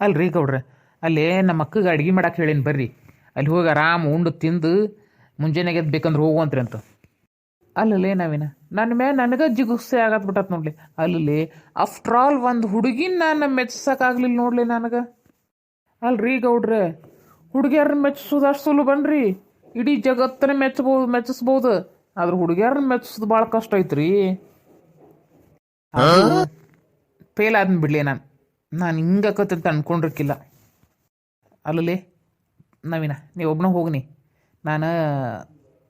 ಅಲ್ರಿ ಗೌಡ್ರೆ ಅಲ್ಲೇ ನಮ್ಮ ಅಕ್ಕಗೆ ಅಡ್ಗೆ ಮಾಡಕ್ಕೆ ಹೇಳೀನಿ ಬರ್ರಿ. ಅಲ್ಲಿ ಹೋಗಿ ಆರಾಮ್ ಉಂಡು ತಿಂದು ಮುಂಜಾನೆಗೆ ಎದ್ದು ಬೇಕಂದ್ರೆ ಹೋಗುವಂತ್ರಿ ಅಂತ. ಅಲ್ಲಲ್ಲೇ ನಾವಿನ? ನನ್ನ ಮೇಲೆ ನನಗೆ ಜಿಗುಸೆ ಆಗತ್ ಬಿಟ್ಟತ್ ನೋಡ್ಲಿ. ಅಲ್ಲಲ್ಲಿ ಆಫ್ಟರ್ ಆಲ್ ಒಂದು ಹುಡುಗಿನ ನಾನು ಮೆಚ್ಸಕ್ಕಾಗ್ಲಿಲ್ಲ ನೋಡ್ಲಿ ನನಗೆ. ಅಲ್ರಿ ಗೌಡ್ರೆ ಹುಡುಗಿಯರನ್ನ ಮೆಚ್ಸೋದು ಅಷ್ಟು ಸುಲಭ ಬನ್ರಿ ಇಡೀ ಜಗತ್ತನ್ನ ಮೆಚ್ಚಬಹುದು ಮೆಚ್ಚಿಸ್ಬೋದು ಆದ್ರೆ ಹುಡುಗಿಯರನ್ನ ಮೆಚ್ಸೋದು ಭಾಳ ಕಷ್ಟ ಐತ್ರಿ. ಫೇಲ್ ಆದ್ನ ಬಿಡ್ಲಿ ನಾನು. ನಾನು ಹಿಂಗಕ್ಕತ್ತಂತ ಅನ್ಕೊಂಡಿರ್ಕಿಲ್ಲ. ಅಲ್ಲಲ್ಲಿ, ನವೀನ, ನೀವು ಒಬ್ಬನ ಹೋಗ್ನಿ. ನಾನು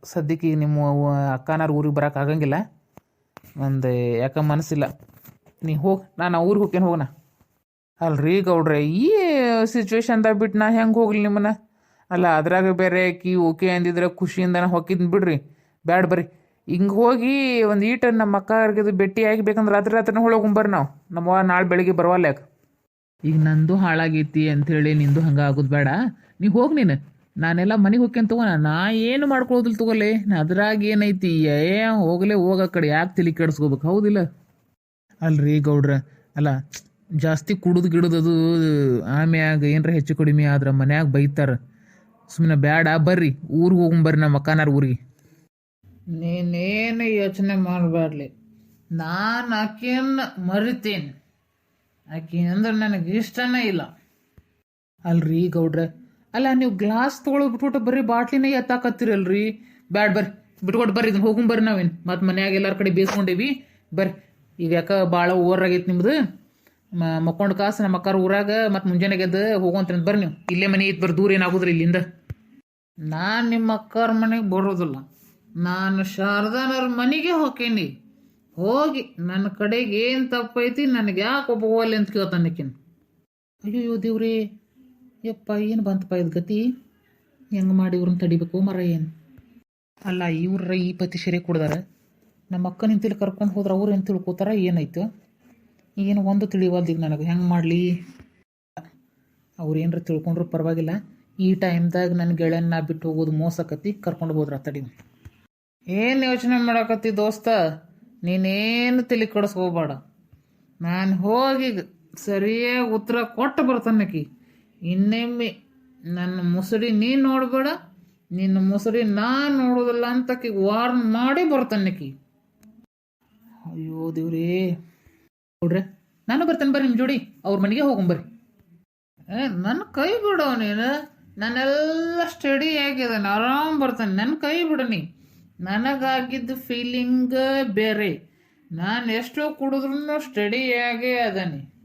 ಸದ್ಯಕ್ಕೆ ನಿಮ್ಮ ಅಕ್ಕನಾರು ಊರಿಗೆ ಬರೋಕೆ ಆಗಂಗಿಲ್ಲ. ಒಂದು ಯಾಕೆ ಮನಸ್ಸಿಲ್ಲ. ನೀ ಹೋಗಿ, ನಾನು ಊರಿಗೆ ಹೋಗ್ತೇನೆ ಹೋಗೋಣ ಅಲ್ರಿ ಗೌಡ್ರೆ, ಈ ಸಿಚುವೇಶನ್ದಾಗ ಬಿಟ್ಟು ನಾ ಹೆಂಗೆ ಹೋಗ್ಲಿ ನಿಮ್ಮನ್ನ? ಅಲ್ಲ, ಅದ್ರಾಗ ಬೇರೆ ಕಿ ಓಕೆ ಅಂದಿದ್ರೆ ಖುಷಿಯಿಂದ ನಾ ಬಿಡ್ರಿ. ಬ್ಯಾಡ ಬರ್ರಿ. ಹಿಂಗೆ ಹೋಗಿ ಒಂದು ಈಟ ನಮ್ಮ ಅಕ್ಕ ಭೇಟಿ ಬೇಕಂದ್ರೆ ರಾತ್ರಿ ರಾತ್ರಿನ ಹೋಗ್ಬರ್ರಿ ನಾವು. ನಮ್ಮ ನಾಳೆ ಬೆಳಿಗ್ಗೆ ಬರವಲ್ಲ ಯಾಕೆ ಈಗ ನಂದು ಹಾಳಾಗೈತಿ ಅಂಥೇಳಿ ನಿಂದು ಹಂಗೆ ಆಗೋದು ಬೇಡ. ನೀ ಹೋಗಿ ನೀನು. ನಾನೆಲ್ಲ ಮನೆಗೆ ಹೋಗ್ಯಂತ ತಗೋ ನಾ ಏನು ಮಾಡ್ಕೊಳ್ಳೋದಿಲ್ಲ ತಗೋಲೆ. ಅದ್ರಾಗ ಏನೈತಿ? ಏ ಹೋಗಲೇ ಹೋಗ ಕಡೆ. ಯಾಕೆ ತಲೆ ಕೆಡಿಸ್ಕೋಬೇಕು? ಹೌದಿಲ್ಲ. ಅಲ್ರಿ ಗೌಡ್ರ. ಅಲ್ಲ ಜಾಸ್ತಿ ಕುಡಿದು ಗಿಡದದು ಆಮ್ಯಾಗ ಏನರ ಹೆಚ್ಚು ಕಡಿಮೆ ಆದ್ರೆ ಮನ್ಯಾಗ ಬೈತಾರ. ಸುಮ್ಮನೆ ಬೇಡ ಬರ್ರಿ. ಊರಿಗೆ ಹೋಗ್ಬರ್ರಿ ನಮ್ಮ ಅಕ್ಕನಾರ ಊರಿಗೆ. ನೀನೇನು ಯೋಚನೆ ಮಾಡಬಾರ್ಲಿ ನಾನು ಆಕೆಯನ್ನು ಮರಿತೀನಿ. ಆಕೆ ಅಂದ್ರೆ ನನಗೆ ಇಷ್ಟನೇ ಇಲ್ಲ. ಅಲ್ರಿ ಗೌಡ್ರೆ? ಅಲ್ಲ, ನೀವು ಗ್ಲಾಸ್ ತೊಗೊಳ್ ಬಿಟ್ಬಿಟ್ಟು ಬರ್ರಿ ಬಾಟ್ಲಿನೇ ಎತ್ತಾಕತ್ತೀರಲ್ರಿ? ಬ್ಯಾಡ್ ಬರ್ರಿ ಬಿಟ್ಕೊಟ್ಟು ಬರ್ರಿ ಇದನ್ನ ಹೋಗುಂ ಬರ್ರಿ ನಾವೇನು. ಮತ್ತು ಮನ್ಯಾಗ ಎಲ್ಲಾರ ಕಡೆ ಬೇಸ್ಕೊಂಡೇವಿ. ಬರ್ರಿ, ಈಗ ಯಾಕ ಭಾಳ ಓವರ್ ಆಗೈತೆ ನಿಮ್ದು? ಮ- ಮಕ್ಕೊಂಡ್ ಕಾಸು ನಮ್ಮ ಅಕ್ಕಾರ ಊರಾಗ, ಮತ್ತು ಮುಂಜಾನೆ ಎದ್ದು ಹೋಗುವಂತ ಬರ್ರಿ ನೀವು. ಇಲ್ಲೇ ಮನೆ ಇತ್ತು ಬರ್ರಿ, ದೂರ ಏನಾಗೋದ್ರಿ ಇಲ್ಲಿಂದ? ನಾನು ನಿಮ್ಮ ಅಕ್ಕಾರ ಮನೆಗೆ ಬರೋದಿಲ್ಲ. ನಾನು ಶಾರದಾನವ್ರ ಮನೆಗೆ ಹೋಗ್ತೀನಿ ಹೋಗಿ ನನ್ನ ಕಡೆಗೆ ಏನು ತಪ್ಪೈತಿ ನನಗೆ ಯಾಕೆ ಹೋಗಲಿ ಅಂತ ಕೇಳ್ತಾನಕ್ಕಿನ ಅಯ್ಯೋ ದೇವ್ರಿ, ಯಪ್ಪ, ಏನು ಬಂತಪ್ಪ ಇದು ಗತಿ? ಹೆಂಗೆ ಮಾಡಿ ಇವ್ರನ್ನ ತಡಿಬೇಕು ಮರ ಏನು? ಅಲ್ಲ, ಇವ್ರ ಈ ಪತಿ ಸರಿ ಕುಡ್ದಾರ. ನಮ್ಮ ಅಕ್ಕ ನಿಂತಿಲ್ಲಿ ಕರ್ಕೊಂಡು ಹೋದ್ರೆ ಅವ್ರು ಏನು ತಿಳ್ಕೊತಾರ ಏನಾಯ್ತು? ಏನು ಒಂದು ತಿಳಿವಲ್ದು ಈಗ ನನಗೆ ಹೆಂಗೆ ಮಾಡಲಿ? ಅವ್ರು ಏನರ ತಿಳ್ಕೊಂಡ್ರು ಪರವಾಗಿಲ್ಲ. ಈ ಟೈಮ್ದಾಗ ನನ್ನ ಗೆಳೆಯನ್ನ ಬಿಟ್ಟು ಹೋಗೋದು ಮೋಸಕತ್ತಿ ಕರ್ಕೊಂಡು ಹೋದ್ರ ತಡಿ ಏನು ಯೋಚನೆ ಮಾಡಕತ್ತಿ ದೋಸ್ತ? ನೀನೇನು ತಲೆ ಕೊಡಿಸ್ಕೋಬೇಡ. ನಾನು ಹೋಗಿ ಸರಿಯಾಗಿ ಉತ್ತರ ಕೊಟ್ಟು ಬರ್ತಾನಕಿ ಇನ್ನೊಮ್ಮೆ ನನ್ನ ಮುಸುಡಿ ನೀ ನೋಡಬೇಡ, ನಿನ್ನ ಮುಸುಡಿ ನಾನು ನೋಡೋದಿಲ್ಲ ಅಂತಕಿ ವಾರ್ನ್ ಮಾಡಿ ಬರ್ತಾನಕಿ ಅಯ್ಯೋ ದೇವ್ರೇ. ನೋಡ್ರಿ, ನಾನು ಬರ್ತೇನೆ ಬರ್ರಿ ನಿಮ್ಮ ಜೋಡಿ, ಅವ್ರ ಮನೆಗೆ ಹೋಗೊಂಬರ್ರಿ ಏ ನನ್ನ ಕೈ ಬಿಡೋ ನೀನು. ನಾನೆಲ್ಲ ಸ್ಟಡಿ ಆಗಿದೆ ಆರಾಮ್ ಬರ್ತಾನೆ. ನನ್ನ ಕೈ ಬಿಡು ನೀ. ನನಗಾಗಿದ್ದ ಫೀಲಿಂಗ್ ಬೇರೆ. ನಾನು ಎಷ್ಟೋ ಕುಡಿದ್ರೂ ಸ್ಟಡಿ ಆಗೇ ಅದಾನೆ.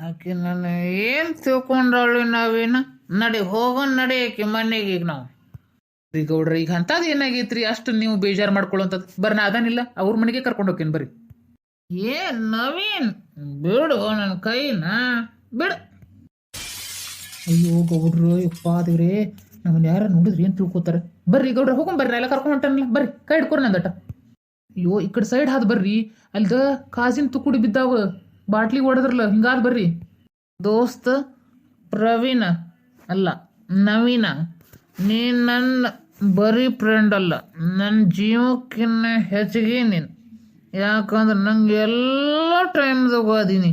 ಆಕೆ ನಾನು ಏನು ತಿಳ್ಕೊಂಡವಳು ನಾವೇನ? ನಡಿ ಹೋಗೋಣ ನಡಿ ಆಕೆ ಮನೆಗೆ ಈಗ ನಾವು. ರೀ ಗೌಡ್ರ, ಈಗ ಅಂಥದ್ದು ಏನಾಗೈತ್ರಿ? ಅಷ್ಟು ನೀವು ಬೇಜಾರು ಮಾಡ್ಕೊಳ್ಳೋಂಥದ್ದು ಬರ್ರಿ ಅದಾನಿಲ್ಲ. ಅವ್ರ ಮನೆಗೆ ಕರ್ಕೊಂಡು ಹೋಗ್ತೀನಿ ಬರ್ರಿ? ಏ, ನವೀನ್, ಬಿಡು ನನ್ನ ಕೈನಾ. ಬಿಡು. ಅಯ್ಯೋ ಗೌಡ್ರು, ಯಪ್ಪ ದೇವ್ರೇ. ಯಾರ ನೋಡಿದ್ರಿ ಏನು ತಿಳ್ಕೊತಾರೆ? ಬರ್ರಿ ಗೌಡ್ರ, ಹೋಗೋಣ ಬರ್ರಿ ಎಲ್ಲ ಕರ್ಕೊಂಡು ಹೊಂಟಾನಲ್ಲ. ಬರ್ರಿ, ಕೈ ಹಿಡ್ಕೊರಿ ನಂದಟ ಅಯ್ಯೋ, ಈ ಕಡೆ ಸೈಡ್ ಹಾದ್ ಬರ್ರಿ. ಅಲ್ದ ಕಾಸಿನ ತುಕುಡಿ ಬಿದ್ದಾವ, ಬಾಟ್ಲಿ ಹೊಡೆದ್ರಲ್ಲ, ಹಿಂಗಾದ್ ಬರ್ರಿ. ದೋಸ್ತ, ಪ್ರವೀಣ, ಅಲ್ಲ, ನವೀನ, ನೀ ನನ್ನ ಬರೀ ಫ್ರೆಂಡ್ ಅಲ್ಲ. ನನ್ನ ಜೀವಕ್ಕಿನ್ನ ಹೆಚ್ಚಿಗೆ ನೀನು. ಯಾಕಂದ್ರೆ ನಂಗೆ ಎಲ್ಲ ಟೈಮ್ದಾಗ ಅದೀನಿ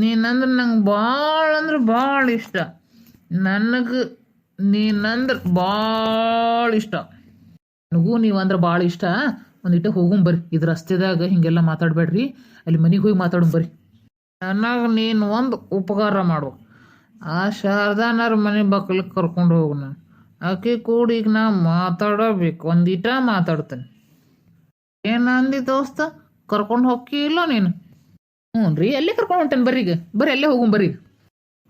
ನೀನಂದ್ರೆ ನಂಗೆ ಭಾಳ ಅಂದ್ರೆ ಭಾಳ ಇಷ್ಟ. ನನಗೆ ನೀನಂದ್ರೆ ಭಾಳ ಇಷ್ಟ. ನನಗೂ ನೀವು ಅಂದ್ರೆ ಭಾಳ ಇಷ್ಟ. ಒಂದಿಟ್ಟು ಹೋಗುಂ ಬರ್ರಿ. ಇದು ರಸ್ತೆದಾಗ ಹಿಂಗೆಲ್ಲ ಮಾತಾಡಬೇಡ್ರಿ. ಅಲ್ಲಿ ಮನೆಗೆ ಹೋಗಿ ಮಾತಾಡೋಣ ಬರ್ರಿ. ನನಗೆ ನೀನು ಒಂದು ಉಪಕಾರ ಮಾಡು. ಆ ಶಾರದಾನರ ಮನೆ ಬಕ್ಕಲಿಗೆ ಕರ್ಕೊಂಡು ಹೋಗು ನಾನು. ಆಕೆ ಕೂಡ ಈಗ ನಾ ಮಾತಾಡಬೇಕು. ಒಂದಿಟ ಮಾತಾಡ್ತೇನೆ. ಏನಂದಿ ದೋಸ್ತ? ಕರ್ಕೊಂಡು ಹೋಗಿ ಇಲ್ಲ ನೀನು? ಹ್ಞೂ ರೀ ಎಲ್ಲಿ ಕರ್ಕೊಂಡು ಹೊಂಟೇನೆ ಈಗ ಬರ್ರಿ, ಅಲ್ಲೇ ಹೋಗುಂ ಬರ್ರಿ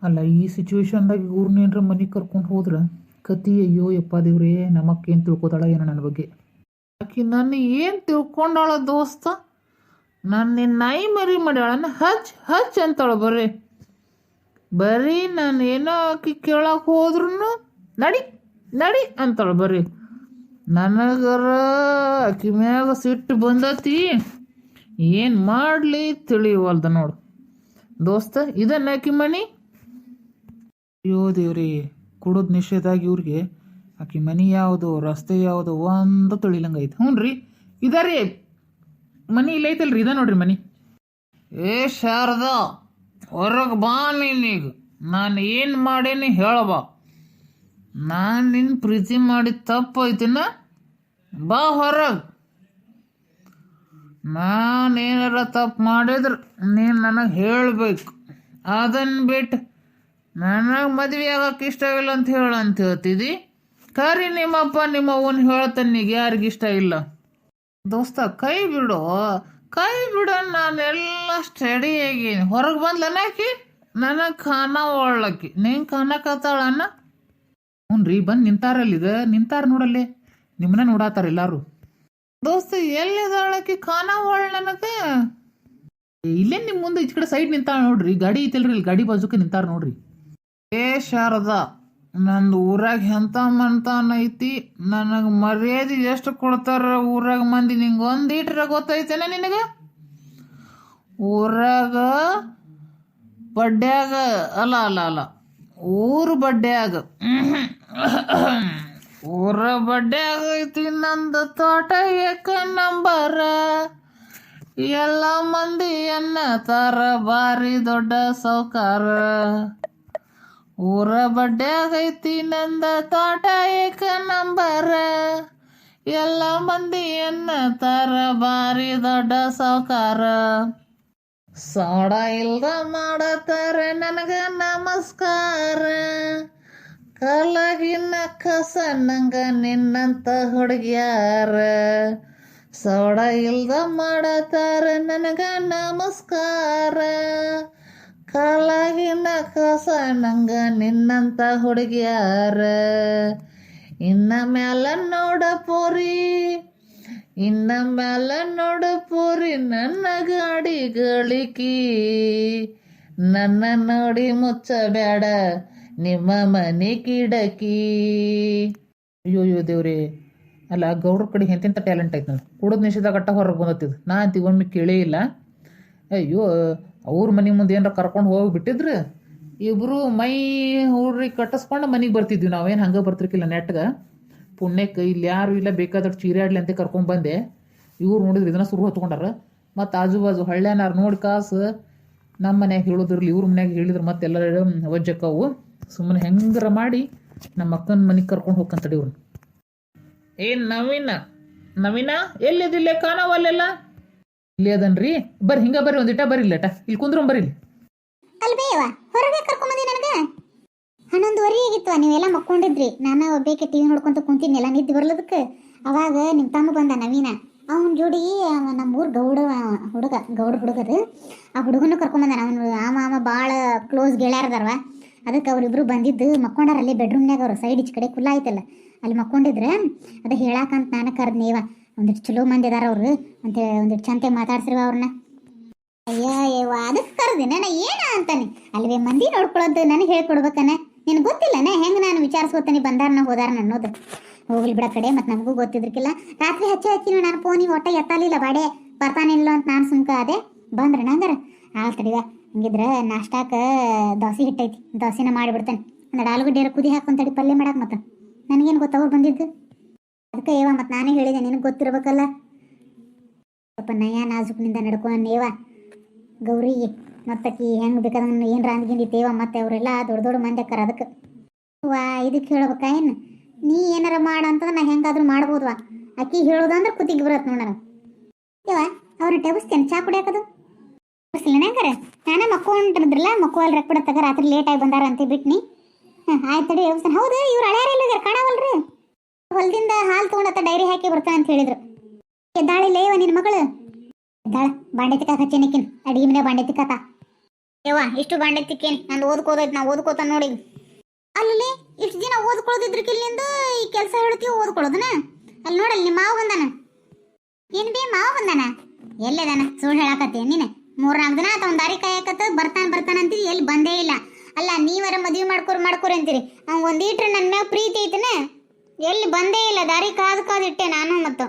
ಅಲ್ಲ, ಈ ಸಿಚುವೇಶನ್ದಾಗ ಇವ್ರನ್ನ ಏನ್ರ ಮನೆಗೆ ಕರ್ಕೊಂಡು ಹೋದ್ರೆ ಕತಿ, ಅಯ್ಯೋ, ಯಪ್ಪ ದೇವ್ರೇ, ನಮಕ್ಕೇನು ಏನು ತಿಳ್ಕೊತಾಳ ಏನೋ ನನ್ನ ಬಗ್ಗೆ? ಆಕಿ, ನನ್ನ ಏನು ತಿಳ್ಕೊಂಡಾಳ ದೋಸ್ತ? ನನ್ನ ನಾಯಿ ಮರಿ ಮಾಡ್ಯಾಳ ಹಚ್ ಹಚ್ ಅಂತಾಳ ಬರ್ರಿ. ಬರೀ ನಾನು ಏನೋ ಆಕಿ ಕೇಳಕ್ಕೆ ಹೋದ್ರೂ ನಡಿ ನಡಿ ಅಂತಾಳ ಬರ್ರಿ. ನನಗರ ಆಕಿ ಮ್ಯಾಗ ಸಿಟ್ಟು ಬಂದತಿ. ಏನು ಮಾಡಲಿ ತಿಳಿವಲ್ದ ನೋಡು. ದೋಸ್ತ, ಇದನ್ನ ಆಕಿ ಮನಿ? ಅಯ್ಯೋ ದೇವ್ರಿ ನಿಷೇಧ ನಿಷೇಧಾಗಿ ಇವ್ರಿಗೆ ಆಕೆ ಮನಿ ಯಾವುದು, ರಸ್ತೆ ಯಾವುದು ಒಂದು ತಿಳಿಲಂಗೈತೆ ಹ್ಞೂ ರೀ ಇದರಿ ಮನಿ ಇಲ್ಲ ಐತಲ್ರಿ, ಇದ ನೋಡ್ರಿ ಮನಿ. ಏ ಶಾರದ, ಹೊರಗೆ ಬಾ ನೀನೀಗ ನಾನು ಏನು ಮಾಡೇನಿ ಹೇಳಬಾ ನಾನು ನಿನ್ನ ಪ್ರೀತಿ ಮಾಡಿ ತಪ್ಪೈತಿನ ಬಾ ಹೊರಗೆ. ನಾನೇನಾರ ತಪ್ಪು ಮಾಡಿದ್ರೆ ನೀನು ನನಗೆ ಹೇಳಬೇಕು. ಅದನ್ನು ಬಿಟ್ಟು ನನಗೆ ಮದುವೆ ಆಗಕ್ಕೆ ಇಷ್ಟವಿಲ್ಲ ಅಂತ ಹೇಳು ಅಂತ ಹೇಳ್ತಿದ್ದಿ ಕರಿ ನಿಮ್ಮಪ್ಪ ನಿಗೆ ಯಾರಿಗ ಇಷ್ಟ ಇಲ್ಲ? ದೋಸ್ತ, ಕೈ ಬಿಡು. ಕೈ ಬಿಡು, ನಾನೆಲ್ಲ ಸ್ಟಡಿ ಆಗೀನಿ. ಹೊರಗೆ ಬಂದ್ಲನಾಕಿ ನನಗೆ ಖಾನ ಒಳ್ಳಕ್ಕಿ. ನೀನು ಅಣ್ಣ ಹ್ಞೂ ರೀ, ಬಂದು ನಿಂತಾರಲ್ಲಿ ಇದು ನಿಂತಾರ ನೋಡಲ್ಲಿ. ನಿಮ್ಮನ್ನ ನೋಡಾತಾರ ಎಲ್ಲಾರು. ದೋಸ್ತ ಎಲ್ಲಿದಾಳಕಿ ಖಾನ ಒಳ್ಳ ನನಗೆ? ಇಲ್ಲೇ ನಿಮ್ಮ ಮುಂದೆ ಈ ಕಡೆ ಸೈಡ್ ನಿಂತಾಳ ನೋಡ್ರಿ. ಗಾಡಿ ಐತಿಲ್ರಿ ಇಲ್ಲಿ ಗಾಡಿ ಬಾಜುಕ ನಿಂತಾರ ನೋಡ್ರಿ. ಏ ಶಾರದಾ, ನಂದು ಊರಾಗ ಎಂತ ಮಂತಾನ ಐತಿ? ನನಗೆ ಮರ್ಯಾದೆ ಎಷ್ಟು ಕೊಡ್ತಾರ ಊರಾಗ ಮಂದಿ? ನಿಂಗೆ ಒಂದೀಟ್ರ ಗೊತ್ತೈತೇನೆ ನಿನಗೆ? ಊರಾಗ ಬಡ್ಡ್ಯಾಗ ಅಲ್ಲ ಅಲ್ಲ ಅಲ್ಲ, ಊರು ಬಡ್ಡ್ಯಾಗ ಊರ ಬಡ್ಡ್ಯಾಗ ಐತಿ ನಂದು ತೋಟ ಏಕ ನಂಬರ. ಎಲ್ಲ ಮಂದಿ ಅನ್ನತಾರ ಬಾರಿ ದೊಡ್ಡ ಸೌಕಾರ ಊರ ಬಡ್ಡ್ಯಾಗೈತಿ ನಂದ ತೋಟ ಏಕ ನಂಬರ ಎಲ್ಲ ಮಂದಿ ಅನ್ನತಾರ ಬಾರಿ ದೊಡ್ಡ ಸಾವುಕಾರ ಸೋಡ ಇಲ್ದ ಮಾಡತಾರ ನನಗ ನಮಸ್ಕಾರ ಕಲಗಿನ ಕಸ ನಂಗ ನಿನ್ನಂತ ಹುಡುಗ್ಯಾರ ಸೋಡ ಇಲ್ದ ಮಾಡತಾರ ನನಗ ನಮಸ್ಕಾರ ಕಾಲಾಗಿನ ಕಸ ನಂಗ ನಿನ್ನಂತ ಹುಡುಗಿಯಾರ. ಇನ್ನ ಮ್ಯಾಲ ನೋಡ ಪೋರಿ, ಇನ್ನ ಮ್ಯಾಲ ನೋಡ ಪೋರಿ ನನ್ನ ಗಾಡಿ ಗಳಿಕಿ ನನ್ನ ನೋಡಿ ಮುಚ್ಚಬೇಡ ನಿಮ್ಮ ಮನೆ ಕಿಡಕಿ. ಅಯ್ಯೋ ಅಯ್ಯೋ ದೇವ್ರಿ. ಅಲ್ಲ, ಗೌಡ್ರ ಕಡೆ ಎಂತೆಂಥ ಟ್ಯಾಲೆಂಟ್ ಐತೆ ನಾನು ಕುಡಿದ ನಿಷೇಧ ಕಟ್ಟ ಹೊರಗೆ ಬಂದತ್ತಿದ್ದು ನಾ ಅಂತೀವಿ ಒಮ್ಮೆ ಕೇಳೇ ಇಲ್ಲ. ಅಯ್ಯೋ ಅವ್ರ ಮನೆ ಮುಂದೆ ಏನಾರ ಕರ್ಕೊಂಡು ಹೋಗಿ ಬಿಟ್ಟಿದ್ರು ಇಬ್ಬರು ಮೈ ಹುಡ್ರಿಗೆ ಕಟ್ಟಿಸ್ಕೊಂಡು ಮನೆಗೆ ಬರ್ತಿದ್ವಿ ನಾವೇನು ಹಂಗೆ ಬರ್ತಿರ್ಕಿಲ್ಲ ನೆಟ್ಗೆ. ಪುಣ್ಯಕ್ಕೆ ಇಲ್ಲಿ ಯಾರು ಇಲ್ಲ, ಬೇಕಾದಷ್ಟು ಚೀರಾಡ್ಲಿ ಅಂತ ಕರ್ಕೊಂಡ್ ಬಂದೆ. ಇವ್ರು ನೋಡಿದ್ರು ಇದನ್ನ ಸುರು ಹೊತ್ಕೊಂಡಾರ. ಮತ್ತು ಆಜು ಬಾಜು ಹಳ್ಳ್ಯಾನಾರು ನೋಡಿ ಕಾಸು ನಮ್ಮ ಮನ್ಯಾಗ ಹೇಳುದ್ರಲ್ಲಿ ಇವ್ರ ಮನ್ಯಾಗ ಮತ್ತೆ ಮತ್ತೆಲ್ಲ ವಜ್ಜಕ್ಕವು ಸುಮ್ಮನೆ ಹೆಂಗಾರ ಮಾಡಿ ನಮ್ಮ ಅಕ್ಕನ ಮನೆಗೆ ಕರ್ಕೊಂಡು ಹೋಗ್ಕಂತಡಿ ಇವ್ರನ್ನ ಏ ನವೀನ ನವೀನ, ಎಲ್ಲಿದಿಲ್ಲ ಕಾಣವಲ್ಲೆಲ್ಲ? ಇಲ್ಲಿ ಅದನ್ರಿ? ಬರ್ರಿ, ಹಿಂಗ ಬರ್ರಿ ಒಂದಿಟ ಬರ್ರಿ ಇಲ್ಲಟ ಇಲ್ಲಿ ಕುಂದ್ರು ಬರ್ರಿ ಅಲ್ಬೇವ ಹೊರಗೆ ಹನ್ನೊಂದುವರೆ ಆಗಿತ್ತು ನೀವೆಲ್ಲ ಮಕ್ಕೊಂಡಿದ್ರಿ. ನಾನು ಒಬ್ಬೇಕೆ ಟಿವಿ ನೋಡ್ಕೊಂತ ಕುಂತಿದ್ನೆಲ್ಲ ನಿದ್ದೆ ಬರ್ಲದಕ್ಕೆ. ಅವಾಗ ನಿಮ್ಮ ತಮ್ಮ ಬಂದ ನವೀನ. ಅವನ ಜೋಡಿ ನಮ್ಮ ಊರು ಗೌಡ, ಹುಡುಗ, ಗೌಡ ಹುಡುಗರು. ಆ ಹುಡುಗನ ಕರ್ಕೊಂಬಂದ ಅವನು ಆಮ ಆಮ ಭಾಳ ಕ್ಲೋಸ್ ಗೆಳೆಯರ್ದಾರವ ಅದಕ್ಕೆ ಅವರಿಬ್ರು ಬಂದಿದ್ದು, ಮಕ್ಕೊಂಡಾರ ಅಲ್ಲಿ ಬೆಡ್ರೂಮ್ನಾಗ ಅವ್ರು. ಸೈಡ್ ಈಚೆ ಕಡೆ ಕುಲ್ಲ ಐತಲ್ಲ ಅಲ್ಲಿ ಮಕ್ಕೊಂಡಿದ್ರೆ, ಅದು ಹೇಳಾಕಂತ ನಾನು ಕರೆದ್ ನೀವ ಒಂದಿಟ್ಟು ಚಲೋ ಮಂದಿ ಇದಾರ ಅವ್ರು ಅಂತ ಒಂದಿಷ್ಟು ಚಂತೆ ಮಾತಾಡ್ಸಿರುವ ಅವ್ರನ್ನ ಅಯ್ಯೋ ಅದಕ್ಕೆ ಕರೆದಿ ನಾ ಏನ ಅಂತಾನೆ. ಅಲ್ವೇ, ಮಂದಿ ನೋಡ್ಕೊಳ್ಳೋದು ನನಗೆ ಹೇಳ್ಕೊಡ್ಬೇಕನ. ನಿನಗೆ ಗೊತ್ತಿಲ್ಲನ, ಹೆಂಗೆ ನಾನು ವಿಚಾರಿಸ್ಕೊತಾನೆ ಬಂದಾರನ ಹೋದಾರನ ಅನ್ನೋದು. ಹೋಗ್ಲಿ ಬಿಡ ಕಡೆ ಮತ್ತು ನಮಗೂ ಗೊತ್ತಿದ್ರಕ್ಕಿಲ್ಲ ರಾತ್ರಿ ಹಚ್ಚಿ ಹಚ್ಚಿನ ನಾನು ಫೋನಿಗೆ ಒಟ್ಟ ಎತ್ತಲಿಲ್ಲ ಬಾಡೆ. ಬರ್ತಾನಿಲ್ಲ ಅಂತ ನಾನು ಸುಮ್ಕ ಅದೇ ಬಂದ್ರೆ ನಂಗಾರ ಆಲ್ ತಡಿವ ಹಂಗಿದ್ರೆ ನಾಷ್ಟಾಕ ದೋಸೆ ಹಿಟ್ಟೈತಿ. ದೋಸೆನ ಮಾಡಿಬಿಡ್ತೇನೆ. ಅಂದ್ರೆ ಆಲೂಗಡ್ಡೆ ಕುದಿ ಹಾಕೊಂತಡಿ ಪಲ್ಯ ಮಾಡಕ್ಕೆ ಮತ್ತೆ. ನನಗೇನು ಗೊತ್ತ ಅವ್ರು ಬಂದಿದ್ದು? ಅದಕ್ಕೆ ಏವ ಮತ್ತು ನಾನೇ ಹೇಳಿದೆ, ನಿನಗೆ ಗೊತ್ತಿರ್ಬೇಕಲ್ಲ? ಸ್ವಲ್ಪ ನಯ ನಾಜುಕ್ನಿಂದ ನಡ್ಕೊಂಡೇವ ಗೌರಿಗೆ ಮತ್ತಕ್ಕಿ ಹೆಂಗೆ ಬೇಕಾದಂಗೆ ಏನ್ರ ಅಂದ್ಗಿಂದಿತ್ತೇವ ಮತ್ತೆ ಅವರೆಲ್ಲ ದೊಡ್ಡ ದೊಡ್ಡ ಮಂದಿ ಅಕ್ಕಾರ ಅದಕ್ಕೆ ವಾ ಇದಕ್ಕೆ ಹೇಳ್ಬೇಕ ಏನು? ನೀ ಏನಾರ ಮಾಡ ಅಂತಂದ್ರೆ ನಾ ಹೆಂಗಾದ್ರೂ ಮಾಡ್ಬೋದ್ವಾ? ಅಕ್ಕಿ ಹೇಳೋದಂದ್ರೆ ಕುತ್ತಿಗೆ ಬರತ್ತೆ ನೋಡ ಇವ ಅವ್ರನ್ನ ಟೆಬಸ್ತೇನೆ ಚಾ ಕುಡಿಯಾಕದು? ಹೆಂಗಾರೆ? ನಾನೇ ಮಕ್ಕೊಂಡಿದ್ರಲ್ಲ ಮಕ್ಕಳು ರೊಕ್ಕ ಬಿಡತ್ತಾಗ, ರಾತ್ರಿ ಲೇಟಾಗಿ ಬಂದಾರ ಅಂತ ಬಿಟ್ನಿ ಹಾಂ, ಆಯ್ತು ಹೌದು, ಇವ್ರು ಹಳ್ಯಾರ ಇಲ್ಲ ಕಾಣವಲ್ರಿ. ಹೊಲದಿಂದ ಹಾಲು ತಗೊಂಡತ್ತ ಡೈರಿ ಹಾಕಿ ಬರ್ತಾ ಅಂತ ಹೇಳಿದ್ರು. ಎದ್ದಾಳಿ ಲೇವ ನಿನ್ನ ಮಗಳು? ಎದ್ದಾಳ, ಬಾಂಡೆ ತಿಕ್ಕಾಕ ಚೆನ್ನಕಿನ್ ಅಡಿಗೆ ಮನೆ ಬಾಂಡೆ ತಿಕ್ಕಾತ ಯವ್ವ, ಇಷ್ಟು ಬಾಂಡೆ ತಿಕ್ಕೇನಿ? ನಾನು ಓದ್ಕೋದೈತಿ ನಾ ಓದ್ಕೋತ ನೋಡಿ. ಅಲ್ಲಿ ಇಷ್ಟು ದಿನ ಓದ್ಕೊಳ್ಳೋದಿದ್ರು ಕಿಲ್ಲಿಂದ ಈ ಕೆಲಸ ಹೇಳ್ತೀವಿ ಓದ್ಕೊಳ್ಳೋದನ ಅಲ್ಲಿ ನೋಡಲ್ಲಿ ನಿಮ್ಮ ಮಾವ ಬಂದಾನ. ಏನ್ ಬಿ, ಮಾವ ಬಂದಾನ? ಎಲ್ಲದಾನ ಸುಳ್ಳು ನೀನೆ ನೀನು. ಮೂರ್ನಾಲ್ಕು ದಿನ ಆತ ಒಂದು ದಾರಿ ಕಾಯಕತ್ತ, ಬರ್ತಾನ ಬರ್ತಾನ ಅಂತೀರಿ, ಎಲ್ಲಿ ಬಂದೇ ಇಲ್ಲ. ಅಲ್ಲ, ನೀವರ ಮದುವೆ ಮಾಡ್ಕೊರ್ ಮಾಡ್ಕೊರ್ ಅಂತೀರಿ. ಅವ್ನು ಒಂದೀಟ್ರೆ ನನ್ನ ಮ್ಯಾಗ ಪ್ರೀತಿ ಐತನ? ಎಲ್ಲಿ ಬಂದೇ ಇಲ್ಲ ದಾರಿ ಕಾದು ಕಾದು ಇಟ್ಟೆ ನಾನು ಮತ್ತು.